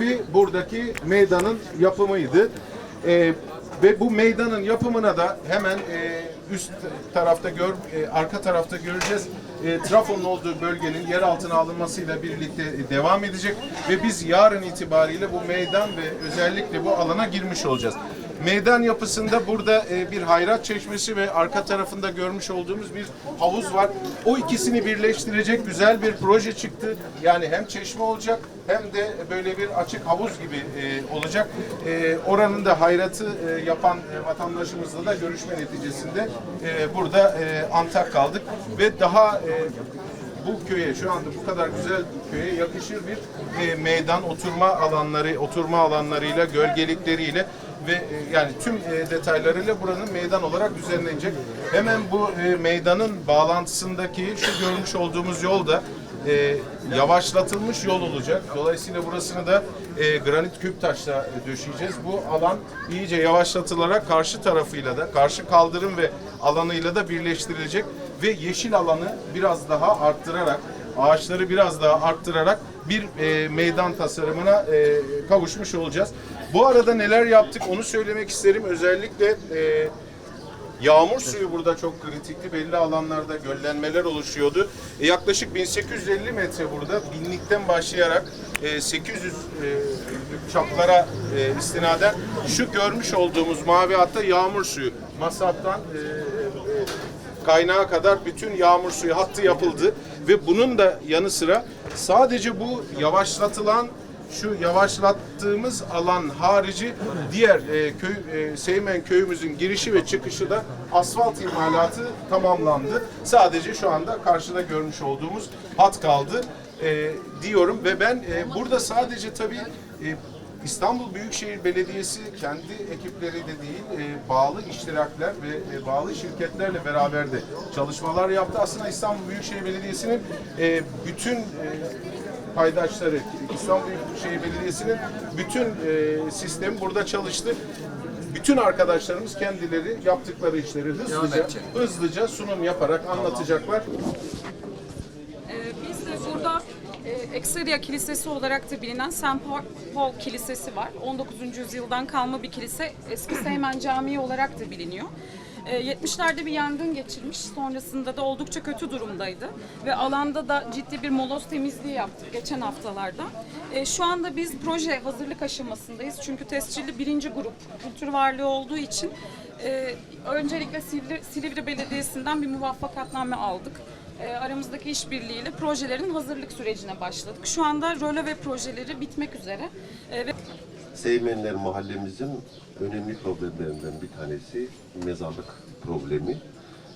hedefi buradaki meydanın yapımıydı. E, ve bu meydanın yapımına da hemen e, üst tarafta gör, e, arka tarafta göreceğiz. E, trafonun olduğu bölgenin yer altına alınmasıyla birlikte e, devam edecek ve biz yarın itibariyle bu meydan ve özellikle bu alana girmiş olacağız. Meydan yapısında burada e, bir hayrat çeşmesi ve arka tarafında görmüş olduğumuz bir havuz var. O ikisini birleştirecek güzel bir proje çıktı. Yani hem çeşme olacak hem de böyle bir açık havuz gibi e, olacak. E, oranın da hayratı e, yapan e, vatandaşımızla da görüşme neticesinde e, burada e, Antak kaldık ve daha e, bu köye şu anda bu kadar güzel köye yakışır bir e, meydan oturma alanları oturma alanlarıyla gölgelikleriyle ve e, yani tüm e, detaylarıyla buranın meydan olarak düzenlenecek. Hemen bu e, meydanın bağlantısındaki şu görmüş olduğumuz yol da e, yavaşlatılmış yol olacak. Dolayısıyla burasını da e, granit küp taşla e, döşeyeceğiz. Bu alan iyice yavaşlatılarak karşı tarafıyla da, karşı kaldırım ve alanıyla da birleştirilecek ve yeşil alanı biraz daha arttırarak, ağaçları biraz daha arttırarak bir e, meydan tasarımına e, kavuşmuş olacağız. Bu arada neler yaptık onu söylemek isterim. Özellikle e, Yağmur suyu burada çok kritikti. Belli alanlarda göllenmeler oluşuyordu. E, yaklaşık 1850 metre burada binlikten başlayarak e, 800 e, çaplara e, istinaden şu görmüş olduğumuz mavi hatta yağmur suyu Masat'tan e, e, kaynağa kadar bütün yağmur suyu hattı yapıldı ve bunun da yanı sıra sadece bu yavaşlatılan şu yavaşlattığımız alan harici diğer e, köy e, Seymen köyümüzün girişi ve çıkışı da asfalt imalatı tamamlandı. Sadece şu anda karşıda görmüş olduğumuz hat kaldı e, diyorum ve ben e, burada sadece tabii e, İstanbul Büyükşehir Belediyesi kendi ekipleri de değil, e, bağlı iştirakler ve e, bağlı şirketlerle beraber de çalışmalar yaptı. Aslında İstanbul Büyükşehir Belediyesi'nin e, bütün e, paydaşları, İstanbul Büyükşehir Belediyesi'nin bütün e, sistemi burada çalıştı. Bütün arkadaşlarımız kendileri yaptıkları işleri hızlıca, hızlıca sunum yaparak anlatacaklar. Ee, Biz de burada e, Ekseriya Kilisesi olarak da bilinen St. Paul, Paul Kilisesi var. 19. yüzyıldan kalma bir kilise. Eski Seymen Camii olarak da biliniyor. Ee, 70'lerde bir yangın geçirmiş. Sonrasında da oldukça kötü durumdaydı. Ve alanda da ciddi bir moloz temizliği yaptık geçen haftalarda. Ee, Şu anda biz proje hazırlık aşamasındayız. Çünkü tescilli birinci grup kültür varlığı olduğu için e, öncelikle Silivri, Silivri Belediyesi'nden bir muvaffakatname aldık e, aramızdaki işbirliğiyle projelerin hazırlık sürecine başladık. Şu anda röle ve projeleri bitmek üzere. E, ve Seymenler mahallemizin önemli problemlerinden bir tanesi mezarlık problemi.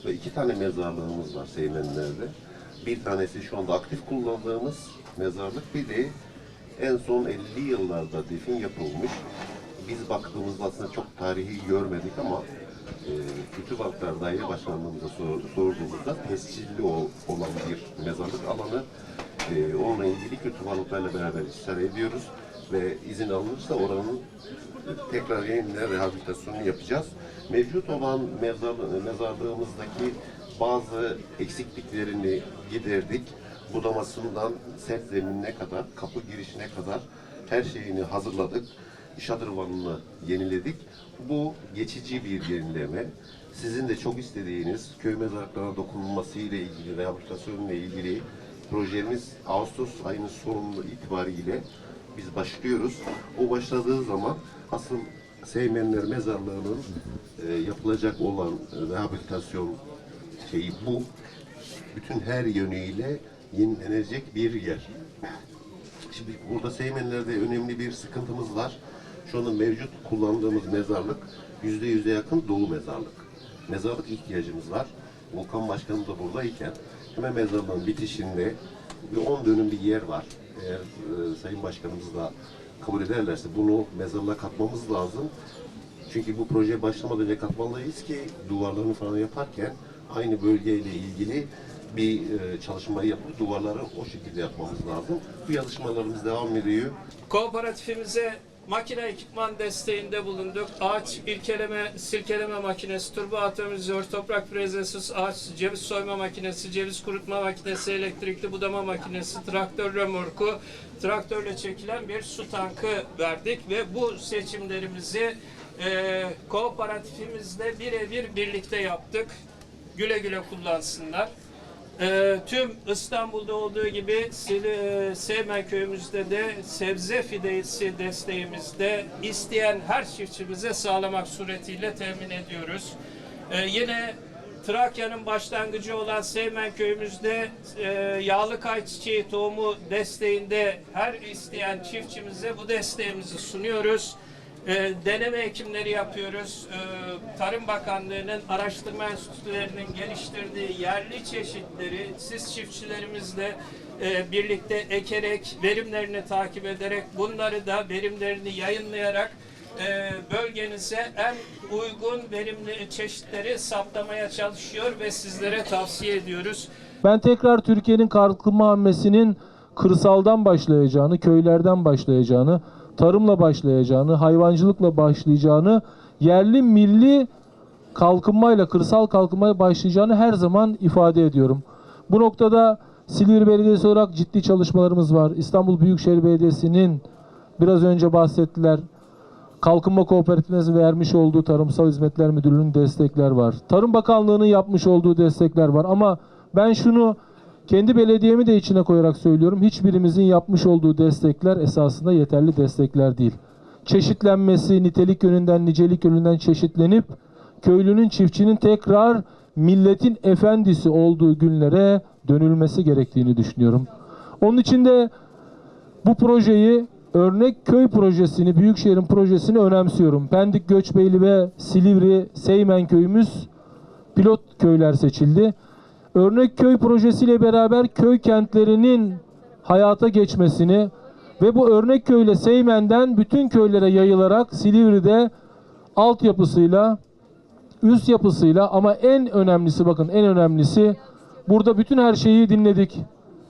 Ve iki tane mezarlığımız var Seymenler'de. Bir tanesi şu anda aktif kullandığımız mezarlık, bir de en son 50 yıllarda defin yapılmış. Biz baktığımızda aslında çok tarihi görmedik ama e, Kültür Varlıklar Daire Başkanlığımıza sor- sorduğumuzda tescilli o, olan bir mezarlık alanı. E, onunla ilgili Kültür Varlıklarla beraber istişare ediyoruz ve izin alınırsa oranın e, tekrar yeniden rehabilitasyonunu yapacağız. Mevcut olan mezar, mezarlığımızdaki bazı eksikliklerini giderdik. Budamasından sert zeminine kadar, kapı girişine kadar her şeyini hazırladık. Şadırvanını yeniledik. Bu geçici bir yenileme. Sizin de çok istediğiniz köy mezarlıklarına dokunulması ile ilgili, rehabilitasyon ile ilgili projemiz Ağustos ayının sonunda itibariyle biz başlıyoruz. O başladığı zaman asıl Seymenler Mezarlığı'nın e, yapılacak olan e, rehabilitasyon şeyi bu. Bütün her yönüyle yenilenecek bir yer. Şimdi burada Seymenler'de önemli bir sıkıntımız var. Şu anda mevcut kullandığımız mezarlık yüzde yüze yakın dolu mezarlık. Mezarlık ihtiyacımız var. Volkan Başkanım da buradayken hemen mezarlığın bitişinde bir 10 dönüm bir yer var. Eğer e, Sayın Başkanımız da kabul ederlerse bunu mezarlığa katmamız lazım. Çünkü bu proje başlamadan önce katmalıyız ki duvarlarını falan yaparken aynı bölgeyle ilgili bir e, çalışma yapıp duvarları o şekilde yapmamız lazım. Bu yazışmalarımız devam ediyor. Kooperatifimize makine ekipman desteğinde bulunduk. Ağaç irkeleme, silkeleme makinesi, turbo atomizör, toprak frezesiz ağaç, ceviz soyma makinesi, ceviz kurutma makinesi, elektrikli budama makinesi, traktör römorku, traktörle çekilen bir su tankı verdik ve bu seçimlerimizi e, kooperatifimizle birebir birlikte yaptık. Güle güle kullansınlar. Ee, tüm İstanbul'da olduğu gibi Sil- e, Seymen köyümüzde de sebze fidesi desteğimizde isteyen her çiftçimize sağlamak suretiyle temin ediyoruz. Ee, yine Trakya'nın başlangıcı olan Seymen köyümüzde e, yağlı kayçiçeği tohumu desteğinde her isteyen çiftçimize bu desteğimizi sunuyoruz. Ee, deneme ekimleri yapıyoruz. Ee, Tarım Bakanlığı'nın araştırma enstitülerinin geliştirdiği yerli çeşitleri siz çiftçilerimizle e, birlikte ekerek, verimlerini takip ederek, bunları da verimlerini yayınlayarak e, bölgenize en uygun verimli çeşitleri saptamaya çalışıyor ve sizlere tavsiye ediyoruz. Ben tekrar Türkiye'nin kalkınma hamlesinin kırsaldan başlayacağını, köylerden başlayacağını, tarımla başlayacağını, hayvancılıkla başlayacağını, yerli milli kalkınmayla, kırsal kalkınmaya başlayacağını her zaman ifade ediyorum. Bu noktada Silivri Belediyesi olarak ciddi çalışmalarımız var. İstanbul Büyükşehir Belediyesi'nin biraz önce bahsettiler. Kalkınma Kooperatifimizin vermiş olduğu Tarımsal Hizmetler Müdürlüğü'nün destekler var. Tarım Bakanlığı'nın yapmış olduğu destekler var. Ama ben şunu kendi belediyemi de içine koyarak söylüyorum. Hiçbirimizin yapmış olduğu destekler esasında yeterli destekler değil. Çeşitlenmesi, nitelik yönünden, nicelik yönünden çeşitlenip köylünün, çiftçinin tekrar milletin efendisi olduğu günlere dönülmesi gerektiğini düşünüyorum. Onun için de bu projeyi örnek köy projesini, Büyükşehir'in projesini önemsiyorum. Pendik, Göçbeyli ve Silivri, Seymen köyümüz pilot köyler seçildi. Örnek köy projesiyle beraber köy kentlerinin hayata geçmesini ve bu örnek köyle Seymen'den bütün köylere yayılarak Silivri'de altyapısıyla, üst yapısıyla ama en önemlisi bakın en önemlisi burada bütün her şeyi dinledik.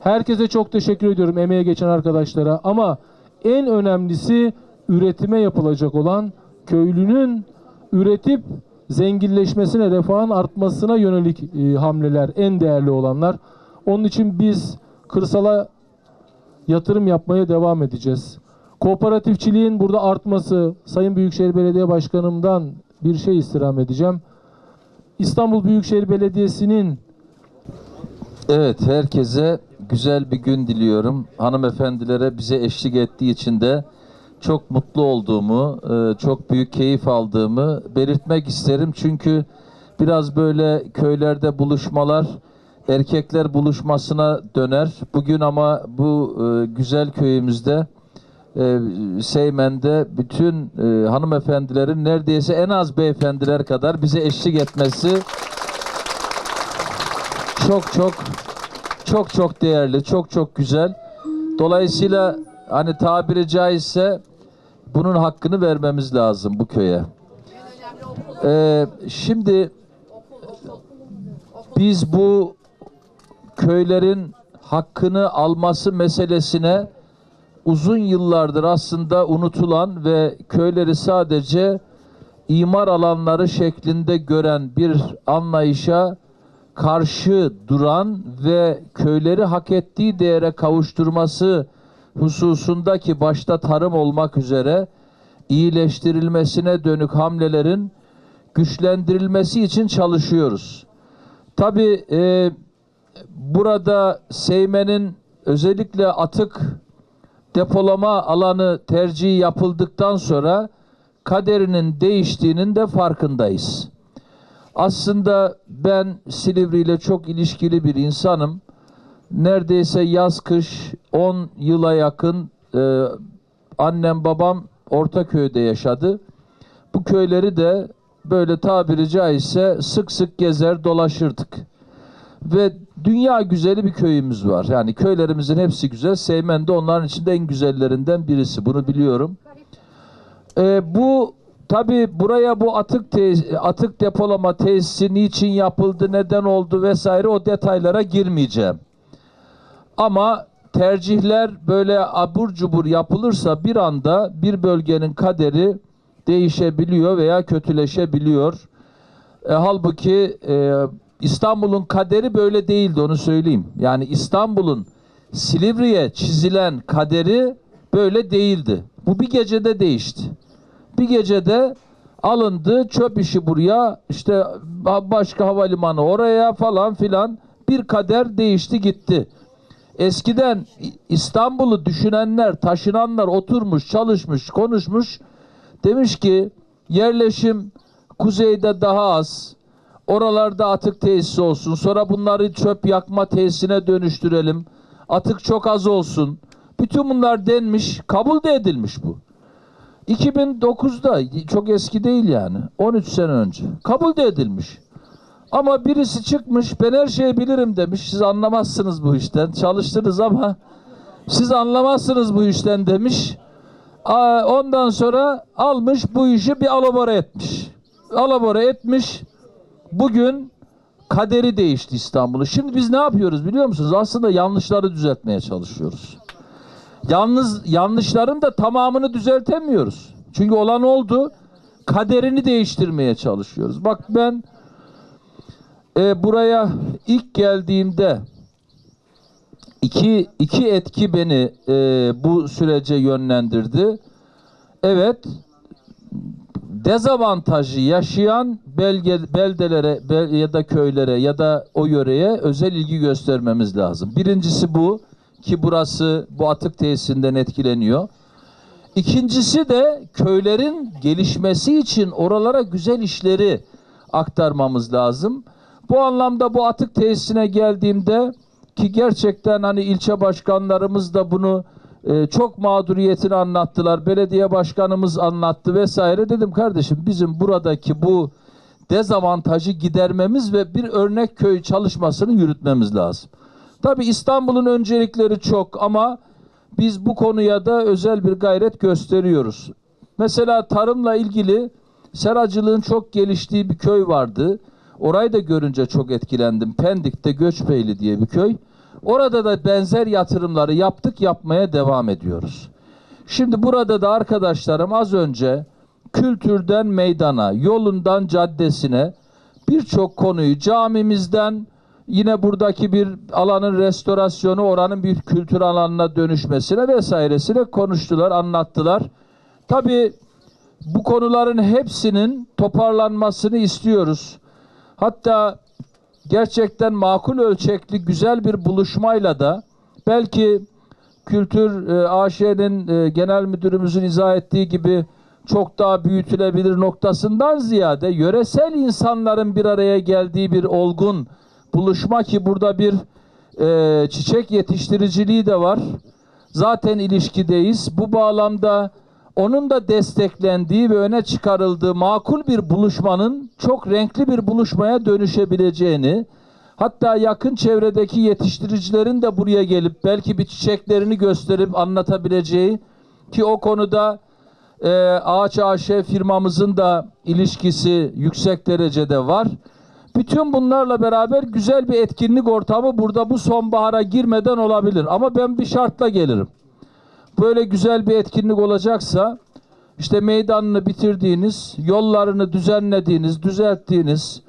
Herkese çok teşekkür ediyorum emeğe geçen arkadaşlara ama en önemlisi üretime yapılacak olan köylünün üretip zenginleşmesine, refahın artmasına yönelik e, hamleler en değerli olanlar. Onun için biz kırsala yatırım yapmaya devam edeceğiz. Kooperatifçiliğin burada artması, Sayın Büyükşehir Belediye Başkanımdan bir şey istirham edeceğim. İstanbul Büyükşehir Belediyesi'nin Evet, herkese güzel bir gün diliyorum. Hanımefendilere bize eşlik ettiği için de çok mutlu olduğumu, e, çok büyük keyif aldığımı belirtmek isterim. Çünkü biraz böyle köylerde buluşmalar erkekler buluşmasına döner. Bugün ama bu e, güzel köyümüzde e, Seymen'de bütün hanımefendilerin neredeyse en az beyefendiler kadar bize eşlik etmesi çok çok çok çok değerli, çok çok güzel. Dolayısıyla hani tabiri caizse bunun hakkını vermemiz lazım bu köye. Ee, şimdi biz bu köylerin hakkını alması meselesine uzun yıllardır aslında unutulan ve köyleri sadece imar alanları şeklinde gören bir anlayışa karşı duran ve köyleri hak ettiği değere kavuşturması hususundaki başta tarım olmak üzere iyileştirilmesine dönük hamlelerin güçlendirilmesi için çalışıyoruz. Tabi e, burada Seymen'in özellikle atık depolama alanı tercihi yapıldıktan sonra kaderinin değiştiğinin de farkındayız. Aslında ben Silivri ile çok ilişkili bir insanım. Neredeyse yaz kış 10 yıla yakın e, annem babam Ortaköy'de yaşadı. Bu köyleri de böyle tabiri caizse sık sık gezer dolaşırdık. Ve dünya güzeli bir köyümüz var. Yani köylerimizin hepsi güzel. Seymen de onların içinde en güzellerinden birisi. Bunu biliyorum. Ee, bu tabi buraya bu atık te- atık depolama tesisi niçin yapıldı, neden oldu vesaire o detaylara girmeyeceğim. Ama tercihler böyle abur cubur yapılırsa bir anda bir bölgenin kaderi değişebiliyor veya kötüleşebiliyor. E, halbuki e, İstanbul'un kaderi böyle değildi onu söyleyeyim. Yani İstanbul'un Silivri'ye çizilen kaderi böyle değildi. Bu bir gecede değişti. Bir gecede alındı çöp işi buraya işte ba- başka havalimanı oraya falan filan bir kader değişti gitti. Eskiden İstanbul'u düşünenler, taşınanlar oturmuş, çalışmış, konuşmuş. Demiş ki yerleşim kuzeyde daha az. Oralarda atık tesisi olsun. Sonra bunları çöp yakma tesisine dönüştürelim. Atık çok az olsun. Bütün bunlar denmiş, kabul de edilmiş bu. 2009'da çok eski değil yani. 13 sene önce. Kabul de edilmiş. Ama birisi çıkmış ben her şeyi bilirim demiş. Siz anlamazsınız bu işten. Çalıştınız ama siz anlamazsınız bu işten demiş. Ondan sonra almış bu işi bir alabora etmiş. Alabora etmiş. Bugün kaderi değişti İstanbul'u. Şimdi biz ne yapıyoruz biliyor musunuz? Aslında yanlışları düzeltmeye çalışıyoruz. Yalnız yanlışların da tamamını düzeltemiyoruz. Çünkü olan oldu. Kaderini değiştirmeye çalışıyoruz. Bak ben e, buraya ilk geldiğimde iki, iki etki beni e, bu sürece yönlendirdi. Evet, dezavantajı yaşayan belge, beldelere bel- ya da köylere ya da o yöreye özel ilgi göstermemiz lazım. Birincisi bu ki burası bu atık tesisinden etkileniyor. İkincisi de köylerin gelişmesi için oralara güzel işleri aktarmamız lazım. Bu anlamda bu atık tesisine geldiğimde ki gerçekten hani ilçe başkanlarımız da bunu e, çok mağduriyetini anlattılar. Belediye başkanımız anlattı vesaire. Dedim kardeşim bizim buradaki bu dezavantajı gidermemiz ve bir örnek köy çalışmasını yürütmemiz lazım. Tabii İstanbul'un öncelikleri çok ama biz bu konuya da özel bir gayret gösteriyoruz. Mesela tarımla ilgili seracılığın çok geliştiği bir köy vardı. Orayı da görünce çok etkilendim. Pendik'te Göçbeyli diye bir köy. Orada da benzer yatırımları yaptık, yapmaya devam ediyoruz. Şimdi burada da arkadaşlarım az önce kültürden meydana, yolundan caddesine birçok konuyu camimizden yine buradaki bir alanın restorasyonu, oranın bir kültür alanına dönüşmesine vesairesine konuştular, anlattılar. Tabii bu konuların hepsinin toparlanmasını istiyoruz. Hatta gerçekten makul ölçekli güzel bir buluşmayla da belki Kültür e, AŞ'nin e, genel müdürümüzün izah ettiği gibi çok daha büyütülebilir noktasından ziyade yöresel insanların bir araya geldiği bir olgun buluşma ki burada bir e, çiçek yetiştiriciliği de var. Zaten ilişkideyiz. Bu bağlamda onun da desteklendiği ve öne çıkarıldığı makul bir buluşmanın çok renkli bir buluşmaya dönüşebileceğini, hatta yakın çevredeki yetiştiricilerin de buraya gelip belki bir çiçeklerini gösterip anlatabileceği ki o konuda e, Ağaç AŞ firmamızın da ilişkisi yüksek derecede var. Bütün bunlarla beraber güzel bir etkinlik ortamı burada bu sonbahara girmeden olabilir. Ama ben bir şartla gelirim böyle güzel bir etkinlik olacaksa işte meydanını bitirdiğiniz, yollarını düzenlediğiniz, düzelttiğiniz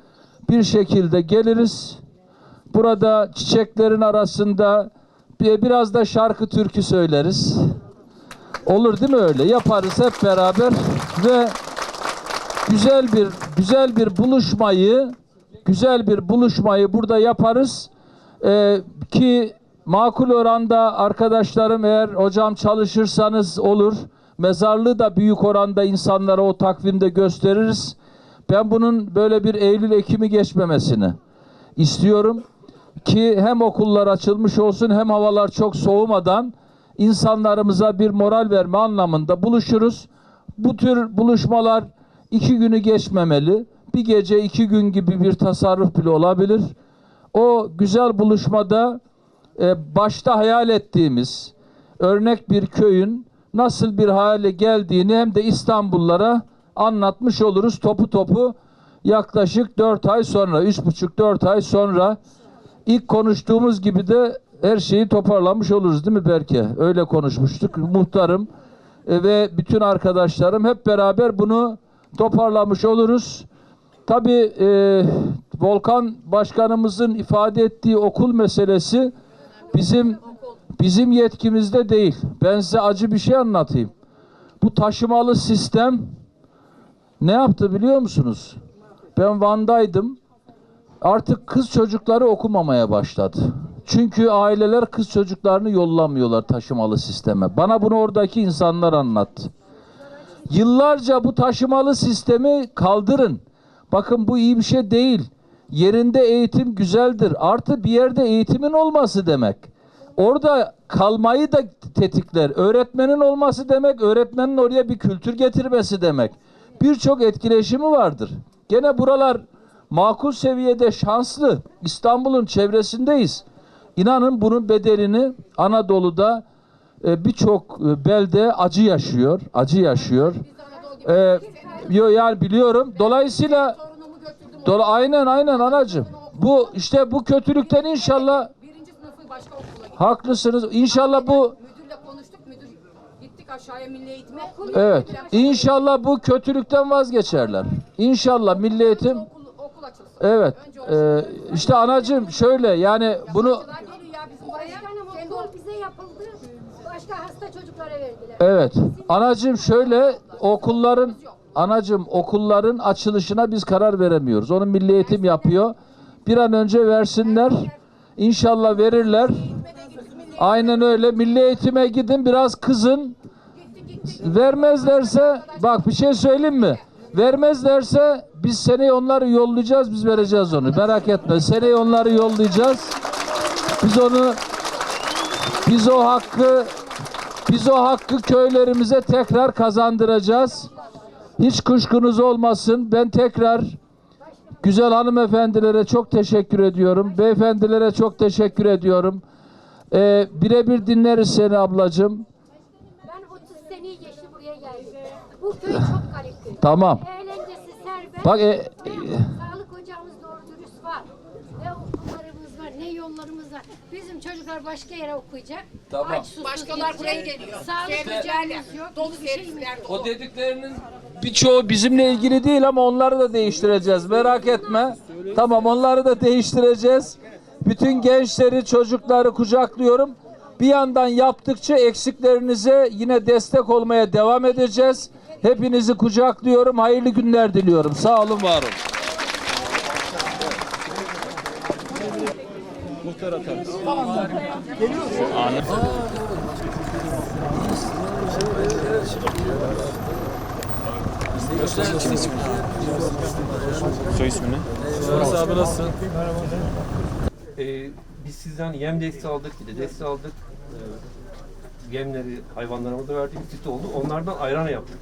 bir şekilde geliriz. Burada çiçeklerin arasında bir- biraz da şarkı türkü söyleriz. Olur değil mi öyle? Yaparız hep beraber ve güzel bir güzel bir buluşmayı güzel bir buluşmayı burada yaparız. Ee, ki makul oranda arkadaşlarım eğer hocam çalışırsanız olur. Mezarlığı da büyük oranda insanlara o takvimde gösteririz. Ben bunun böyle bir Eylül Ekim'i geçmemesini istiyorum ki hem okullar açılmış olsun hem havalar çok soğumadan insanlarımıza bir moral verme anlamında buluşuruz. Bu tür buluşmalar iki günü geçmemeli. Bir gece iki gün gibi bir tasarruf bile olabilir. O güzel buluşmada e, başta hayal ettiğimiz örnek bir köyün nasıl bir hale geldiğini hem de İstanbullara anlatmış oluruz topu topu yaklaşık 4 ay sonra, 3,5-4 ay sonra ilk konuştuğumuz gibi de her şeyi toparlamış oluruz değil mi Berke? Öyle konuşmuştuk. Muhtarım e, ve bütün arkadaşlarım hep beraber bunu toparlamış oluruz. Tabii e, Volkan Başkanımızın ifade ettiği okul meselesi bizim bizim yetkimizde değil. Ben size acı bir şey anlatayım. Bu taşımalı sistem ne yaptı biliyor musunuz? Ben Van'daydım. Artık kız çocukları okumamaya başladı. Çünkü aileler kız çocuklarını yollamıyorlar taşımalı sisteme. Bana bunu oradaki insanlar anlattı. Yıllarca bu taşımalı sistemi kaldırın. Bakın bu iyi bir şey değil. Yerinde eğitim güzeldir. Artı bir yerde eğitimin olması demek. Orada kalmayı da tetikler. Öğretmenin olması demek, öğretmenin oraya bir kültür getirmesi demek. Birçok etkileşimi vardır. Gene buralar makul seviyede şanslı. İstanbul'un çevresindeyiz. İnanın bunun bedelini Anadolu'da e, birçok e, belde acı yaşıyor, acı yaşıyor. E, yo yani biliyorum. Dolayısıyla dola, aynen aynen anacığım. Bu işte bu kötülükten inşallah Birinci sınıfı başka okula gittik. haklısınız. İnşallah bu Müdürle konuştuk. Müdür gittik aşağıya milli eğitime. evet. İnşallah bu kötülükten vazgeçerler. İnşallah milli eğitim Okul, okul açılsın. evet. Önce orası. E, işte anacığım şöyle yani bunu Yabancılar geliyor ya bizim buraya. Başkanım Kendi okul bize yapıldı. Başka hasta çocuklara verdiler. Evet. Anacığım şöyle okulların anacığım okulların açılışına biz karar veremiyoruz. Onu milli eğitim yapıyor. Bir an önce versinler. İnşallah verirler. Aynen öyle. Milli eğitime gidin biraz kızın. Vermezlerse bak bir şey söyleyeyim mi? Vermezlerse biz seneye onları yollayacağız, biz vereceğiz onu. Merak etme. Seneye onları yollayacağız. Biz onu biz o hakkı biz o hakkı köylerimize tekrar kazandıracağız. Hiç kuşkunuz olmasın. Ben tekrar güzel hanımefendilere çok teşekkür ediyorum. Beyefendilere çok teşekkür ediyorum. Ee, birebir dinleriz seni ablacığım. Ben 30 seneyi geçti buraya geldim. Bu köy çok kaliteli. Tamam. Eğlencesi serbest. Bak e, e, Sağlık ocağımız doğru dürüst var. Ne okullarımız var, ne yollarımız var. Bizim çocuklar başka yere okuyacak. Tamam. Aç, susuz Başkalar gidecek. buraya geliyor. Sağlık Servislerle. ocağımız yok. Dolu hiçbir şeyimiz servisler yok. dolu. o dediklerinin birçoğu bizimle ilgili değil ama onları da değiştireceğiz. Merak etme. Tamam onları da değiştireceğiz. Bütün gençleri, çocukları kucaklıyorum. Bir yandan yaptıkça eksiklerinize yine destek olmaya devam edeceğiz. Hepinizi kucaklıyorum. Hayırlı günler diliyorum. Sağ olun, var olun. Ee, biz sizden yem desteği aldık, bir de desteği aldık. Ee, yemleri hayvanlarımıza verdik, süt oldu. Onlardan ayran yaptık.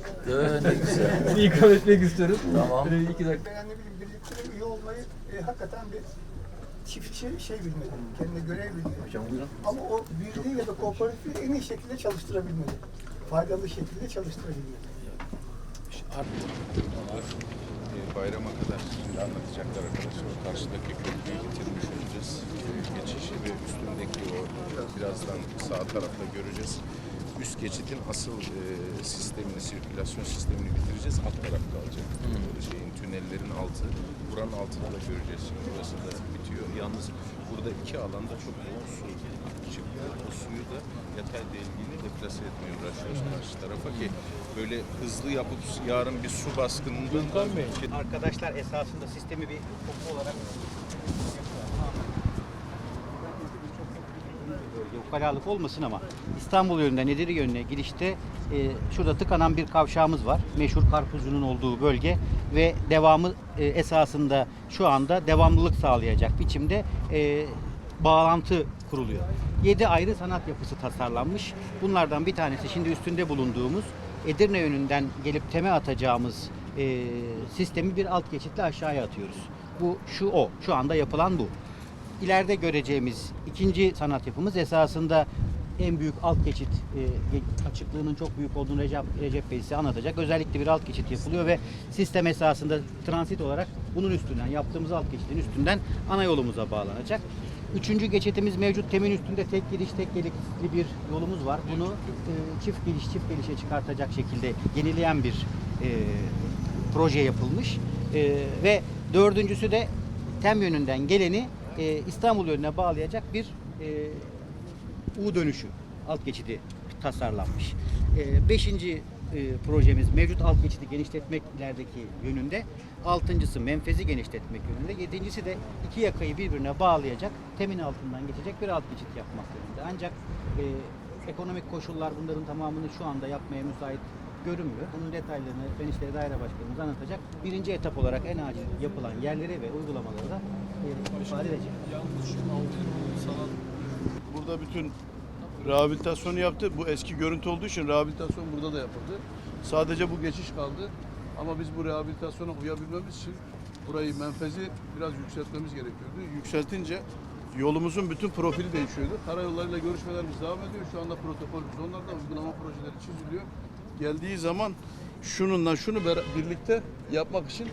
ne güzel. ikram etmek istiyoruz. Tamam. Ee, iki dakika. Yani ne bileyim birlikteliğe üye olmayı e, hakikaten bir çift şey, bilmeli, kendine görev bilmeli. Ama o birliği ya da kooperatifi en iyi şekilde çalıştırabilmeli. Faydalı şekilde çalıştırabilmeli. Ee, bayrama kadar şimdi anlatacaklar arkadaşlar. O karşıdaki köprüyü bitirmiş olacağız. Geçişi ve üstündeki o birazdan sağ tarafta göreceğiz. Üst geçidin asıl e, sistemini, sirkülasyon sistemini bitireceğiz. Alt taraf kalacak. Şeyin, tünellerin altı. Buranın altını da göreceğiz şimdi. Burası da bitiyor. Yalnız burada iki alanda çok yoğun su çıkıyor. O suyu da yatay delgiyle deplase etmeye uğraşıyoruz karşı tarafa ki böyle hızlı yapıp yarın bir su baskınından da Arkadaşlar esasında sistemi bir topu olarak ukalalık olmasın ama İstanbul yönünden Edirne yönüne girişte e, şurada tıkanan bir kavşağımız var. Meşhur karpuzcunun olduğu bölge ve devamı e, esasında şu anda devamlılık sağlayacak biçimde e, bağlantı kuruluyor. 7 ayrı sanat yapısı tasarlanmış. Bunlardan bir tanesi şimdi üstünde bulunduğumuz Edirne yönünden gelip teme atacağımız e, sistemi bir alt geçitle aşağıya atıyoruz. Bu şu o. Şu anda yapılan bu. İleride göreceğimiz ikinci sanat yapımız esasında en büyük alt geçit e, açıklığının çok büyük olduğunu Recep, Recep Bey size anlatacak. Özellikle bir alt geçit yapılıyor ve sistem esasında transit olarak bunun üstünden yaptığımız alt geçitin üstünden ana yolumuza bağlanacak. Üçüncü geçitimiz mevcut temin üstünde tek giriş tek gelikli bir yolumuz var. Bunu e, çift giriş çift gelişe çıkartacak şekilde yenileyen bir e, proje yapılmış. E, ve dördüncüsü de tem yönünden geleni e, İstanbul yönüne bağlayacak bir e, U dönüşü alt geçidi tasarlanmış. E, beşinci e, projemiz mevcut alt geçidi genişletmek ilerideki yönünde. Altıncısı menfezi genişletmek yönünde. Yedincisi de iki yakayı birbirine bağlayacak, temin altından geçecek bir alt geçit yapmak yönünde. Ancak e, ekonomik koşullar bunların tamamını şu anda yapmaya müsait görünmüyor. Bunun detaylarını Fen İşleri Daire Başkanımız anlatacak. Birinci etap olarak en acil yapılan yerleri ve uygulamaları da Burada bütün rehabilitasyonu yaptı. Bu eski görüntü olduğu için rehabilitasyon burada da yapıldı. Sadece bu geçiş kaldı. Ama biz bu rehabilitasyona uyabilmemiz için burayı menfezi biraz yükseltmemiz gerekiyordu. Yükseltince yolumuzun bütün profili değişiyordu. Karayollarıyla görüşmelerimiz devam ediyor. Şu anda protokolümüz onlarda uygulama projeleri çiziliyor. Geldiği zaman şununla şunu birlikte yapmak için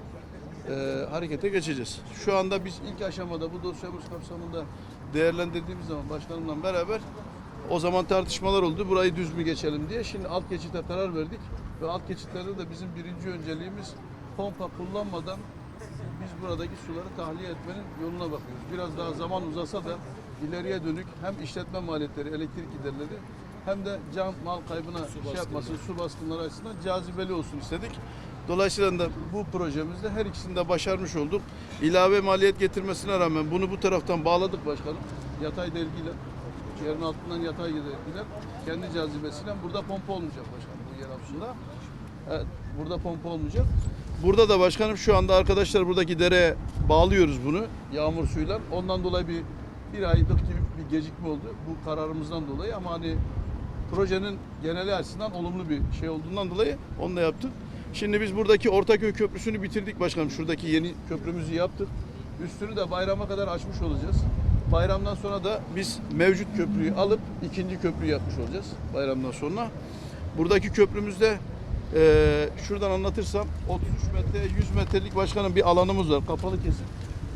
e, harekete geçeceğiz. Şu anda biz ilk aşamada bu dosyamız kapsamında değerlendirdiğimiz zaman başkanımla beraber o zaman tartışmalar oldu. Burayı düz mü geçelim diye. Şimdi alt geçite karar verdik ve alt geçitlerde de bizim birinci önceliğimiz pompa kullanmadan biz buradaki suları tahliye etmenin yoluna bakıyoruz. Biraz daha zaman uzasa da ileriye dönük hem işletme maliyetleri, elektrik giderleri hem de can mal kaybına şey yapmasın, su baskınları açısından cazibeli olsun istedik. Dolayısıyla da bu projemizde her ikisini de başarmış olduk. İlave maliyet getirmesine rağmen bunu bu taraftan bağladık başkanım. Yatay delgiyle, yerin altından yatay delgiler kendi cazibesiyle burada pompa olmayacak başkanım bu yer altında. Evet, burada pompa olmayacak. Burada da başkanım şu anda arkadaşlar buradaki dereye bağlıyoruz bunu yağmur suyuyla. Ondan dolayı bir bir aylık gibi bir gecikme oldu bu kararımızdan dolayı ama hani projenin geneli açısından olumlu bir şey olduğundan dolayı onu da yaptık. Şimdi biz buradaki Ortaköy Köprüsü'nü bitirdik başkanım. Şuradaki yeni köprümüzü yaptık. Üstünü de bayrama kadar açmış olacağız. Bayramdan sonra da biz mevcut köprüyü alıp ikinci köprüyü yapmış olacağız bayramdan sonra. Buradaki köprümüzde eee, şuradan anlatırsam 33 metre 100 metrelik başkanım bir alanımız var. Kapalı kesim.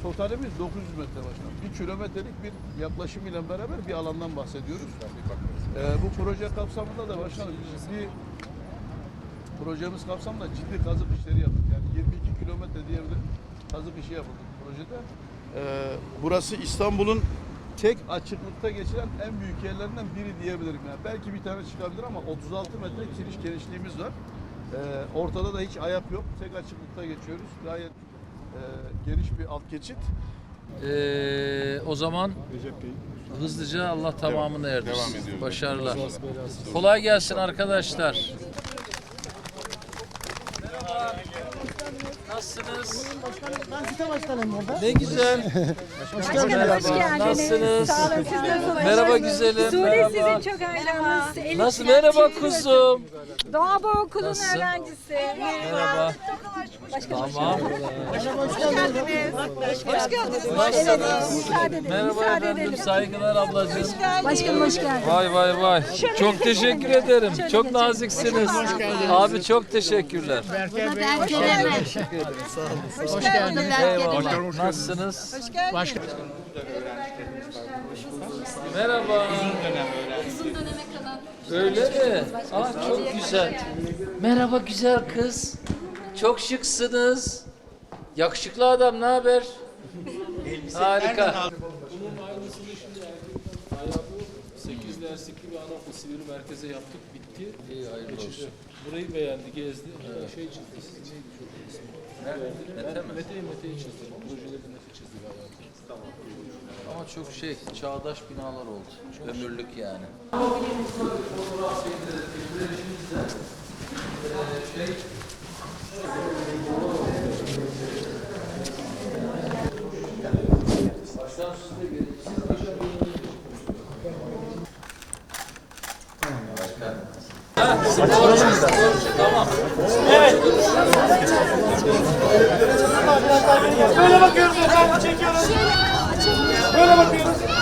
Totalimiz 900 metre başkanım. Bir kilometrelik bir yaklaşım ile beraber bir alandan bahsediyoruz. Eee, bu proje kapsamında da başkanım biz bir projemiz kapsamında ciddi kazık işleri yaptık. Yani 22 kilometre diyebilirim kazık işi yapıldı projede. Ee, burası İstanbul'un tek açıklıkta geçilen en büyük yerlerinden biri diyebilirim. Yani belki bir tane çıkabilir ama 36 metre giriş genişliğimiz var. Ee, ortada da hiç ayak yok. Tek açıklıkta geçiyoruz. Gayet e, geniş bir alt geçit. Ee, o zaman hızlıca Allah tamamını erdirsin. Başarılar. Kolay gelsin arkadaşlar. Nasılsınız? Ben site başkanıyım burada. Ne güzel. Merhaba. Nasılsınız? Merhaba güzelim. Merhaba. çok hayranınız. Nasıl? Merhaba kuzum. Doğa Bu Okulu'nun Nasılsın? öğrencisi. Merhaba. Tamam. Hoş geldiniz. Hoş geldiniz. Nasılsınız? Merhaba efendim. Saygılar ablacığım. Başkanım hoş geldiniz. Vay vay vay. Çok teşekkür ederim. Çok naziksiniz. Abi çok teşekkürler. Hoş geldiniz. Hoş geldiniz. Eyvallah. Nasılsınız? Hoş geldiniz. Merhaba. Uzun döneme kadar. Öyle mi? Ah çok güzel. Merhaba güzel kız. Çok şıksınız. Yakışıklı adam ne haber? Harika. 8 derslikli bir ana sivri merkeze yaptık, bitti. İyi, hayırlı olsun. Burayı beğendi, gezdi. Şey çizdi, sizin neydi çok ismi? Mete mi? Mete'yi Mete'yi çizdi. Projeleri Mete çizdi galiba. Ama çok şey, çağdaş binalar oldu. Ömürlük yani. Böyle bakıyoruz efendim çekiyoruz. Böyle bakıyoruz.